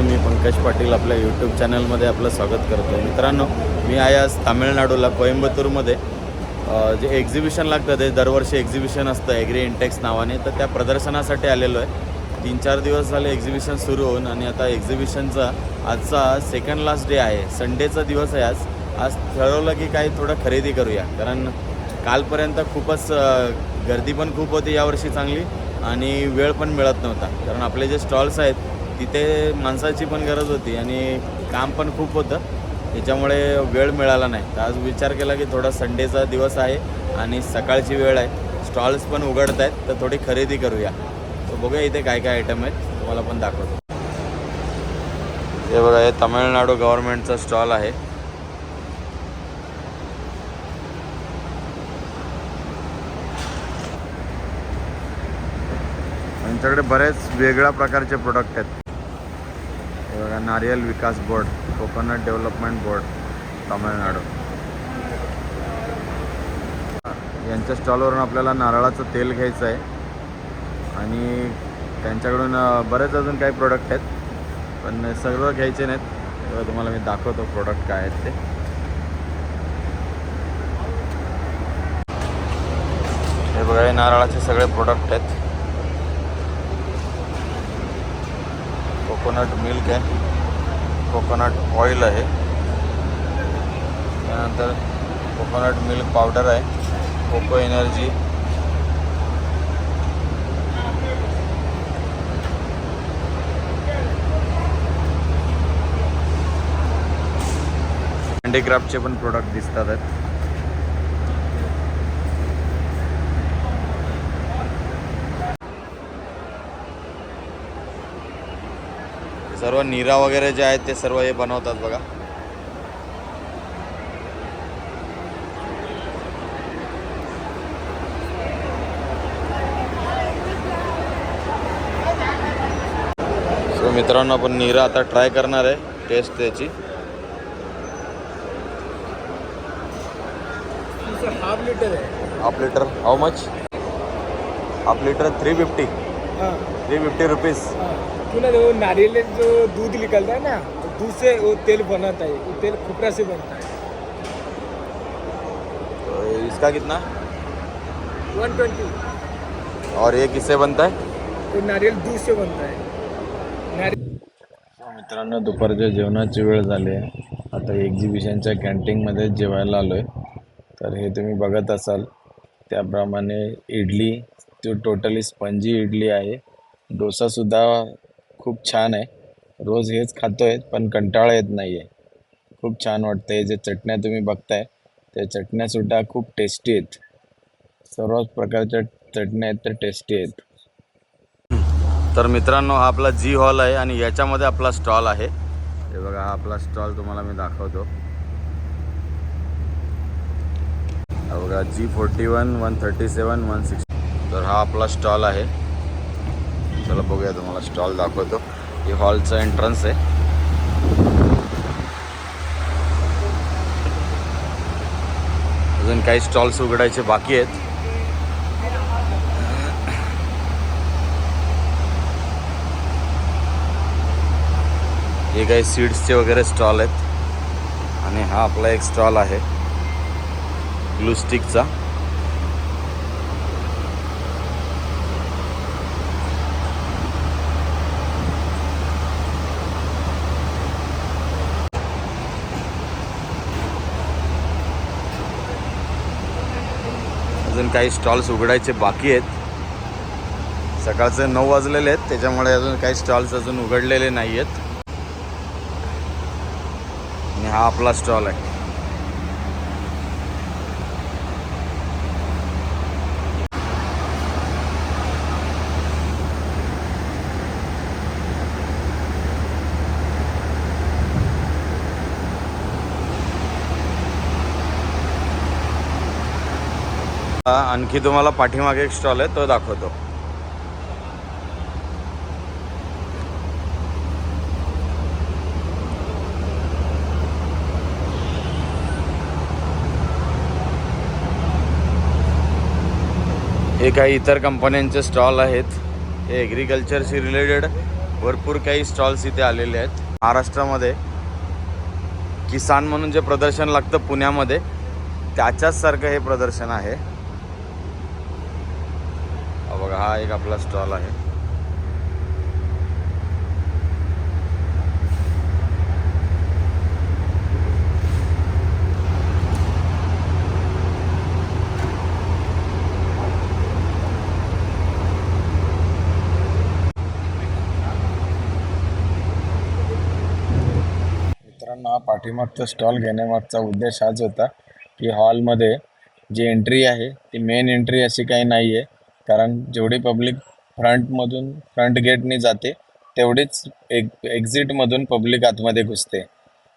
मित्रांनो मी पंकज पाटील आपल्या यूट्यूब चॅनलमध्ये आपलं स्वागत करतो मित्रांनो मी आहे आज तामिळनाडूला कोइंबतूरमध्ये. जे एक्झिबिशन लागतं ते दरवर्षी एक्झिबिशन असतं एग्री इंटेक्स नावाने. तर त्या प्रदर्शनासाठी आलेलो आहे. तीन चार दिवस झाले एक्झिबिशन सुरू होऊन आणि आता एक्झिबिशनचा आजचा सेकंड लास्ट डे आहे. संडेचा दिवस आहे आज. आज ठरवलं की काही थोडं खरेदी करूया. कारण कालपर्यंत खूपच गर्दी पण खूप होती यावर्षी चांगली आणि वेळ पण मिळत नव्हता. कारण आपले जे स्टॉल्स आहेत तिथे माणसाची पण गरज होती आणि काम पण खूप होतं. त्याच्यामुळे वेळ मिळाला नाही. तर आज विचार केला की थोडा संडेचा दिवस आहे आणि सकाळची वेळ आहे. स्टॉल्स पण उघडत आहेत तर थोडी खरेदी करूया. तर बघूया इथे काय काय आयटम आहेत. तुम्हाला पण दाखवतो. हे बघा हे तमिळनाडू गव्हर्नमेंटचा स्टॉल आहे. त्यांच्याकडे बरेच वेगळ्या प्रकारचे प्रोडक्ट आहेत. Nariyal Vikas board coconut development board Tamil Nadu. यांच्या स्टॉलवरून आपल्याला नारळाचं तेल घ्यायचं आहे. आणि त्यांच्याकडून बरेच अजून काही प्रोडक्ट आहेत पण सर्व घ्यायचे नाहीत. तेव्हा तुम्हाला मी दाखवतो प्रोडक्ट काय आहेत ते. हे बघा हे नारळाचे सगळे प्रोडक्ट आहेत. कोकोनट मिल्क आहे. कोकोनट ऑइल आहे. त्यानंतर कोकोनट मिल्क पावडर आहे. कोको एनर्जी हँडीक्राफ्टचे पण प्रोडक्ट दिसतात आहेत. सर्व निरा वगैरे जे आहेत ते सर्व हे बनवतात बघा. सो मित्रांनो आपण निरा आता ट्राय करणार आहे टेस्ट त्याची. Half litre half litre how much half litre three fifty three fifty rupees ना वो नारियल जो दूध निकलता है ना दूध से वो तेल बनाता है वो तेल खुपरा से बनता है तो इसका कितना? वन ट्वेंटी और ये किससे बनता है? तो नारियल दूध से बनता है. नारियल मित्रांनो दुपारच्या जेवणाची वेळ झाली आहे. आता एक्झिबिशनच्या कॅन्टीनमध्ये जेवायला आलो आहे तर हे तुम्ही बघत असाल त्याप्रमाणे इडली तो टोटली स्पंजी इडली आहे. डोसासुद्धा खूप छान आहे. रोज हेच खातो आहे पण कंटाळा येत नाही आहे खूप छान वाटतं हे जे चटण्या तुम्ही बघताय त्या चटण्यासुद्धा खूप टेस्टी आहेत. सर्वच प्रकारच्या चटण्या आहेत त्या टेस्टी आहेत. तर मित्रांनो हा आपला जी हॉल आहे आणि याच्यामध्ये आपला स्टॉल आहे. हे बघा हा आपला स्टॉल तुम्हाला मी दाखवतो. बघा जी forty one one thirty seven one six तर हा आपला स्टॉल आहे. चला बघूया तुम्हाला स्टॉल दाखवतो. हे हॉलचं एंट्रन्स आहे. अजून काही स्टॉल्स उघडायचे बाकी आहेत. हे काही सीड्सचे वगैरे स्टॉल आहेत. आणि हा आपला एक स्टॉल आहे. ग्लू स्टिकचा अजून काही स्टॉल्स उघडायचे बाकी आहेत. सकाळचे नऊ वाजलेले आहेत त्याच्यामुळे अजून काही स्टॉल्स अजून उघडलेले नाही आहेत आणि हा आपला स्टॉल आहे. आणखी तुम्हाला पाठीमागे एक स्टॉल आहे तो दाखवतो. हे काही इतर कंपन्यांचे स्टॉल आहेत. हे ॲग्रिकल्चरशी रिलेटेड भरपूर काही स्टॉल्स इथे आलेले आहेत. महाराष्ट्रामध्ये किसान म्हणून जे प्रदर्शन लागतं पुण्यामध्ये त्याच्याच सारखं हे प्रदर्शन आहे. हा एक आपला स्टॉल आहे. मित्रांनो पाठीमागचा स्टॉल घेण्यामागचा उद्देश हाच होता की हॉलमध्ये जी एंट्री आहे ती मेन एंट्री अशी काही नाही आहे कारण जेवढी पब्लिक फ्रंटमधून फ्रंट गेटने जाते तेवढीच एक एक्झिटमधून पब्लिक आतमध्ये घुसते.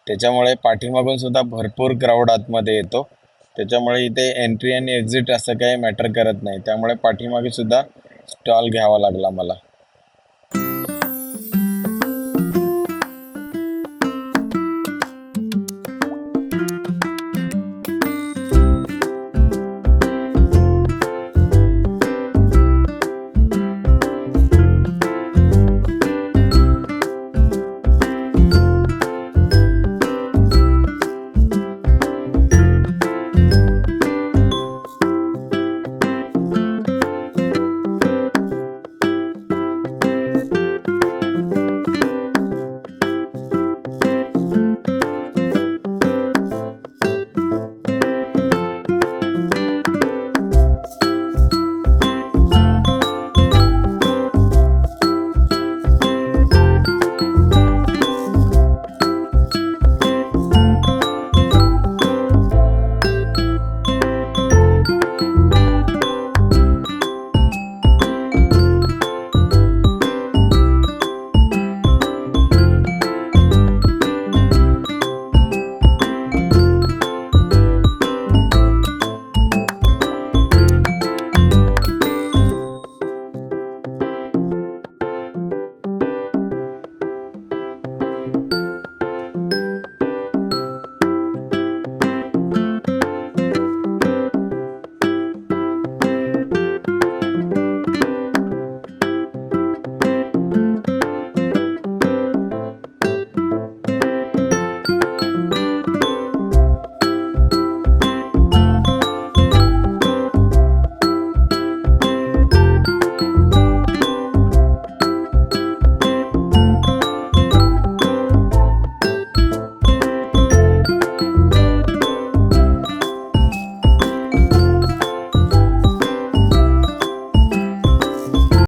त्याच्यामुळे पाठीमागून सुद्धा भरपूर क्राऊड आतमध्ये येतो. त्याच्यामुळे इथे एंट्री आणि एक्झिट असं काही मॅटर करत नाही. त्यामुळे पाठीमागे सुद्धा स्टॉल घ्यावा लागला मला.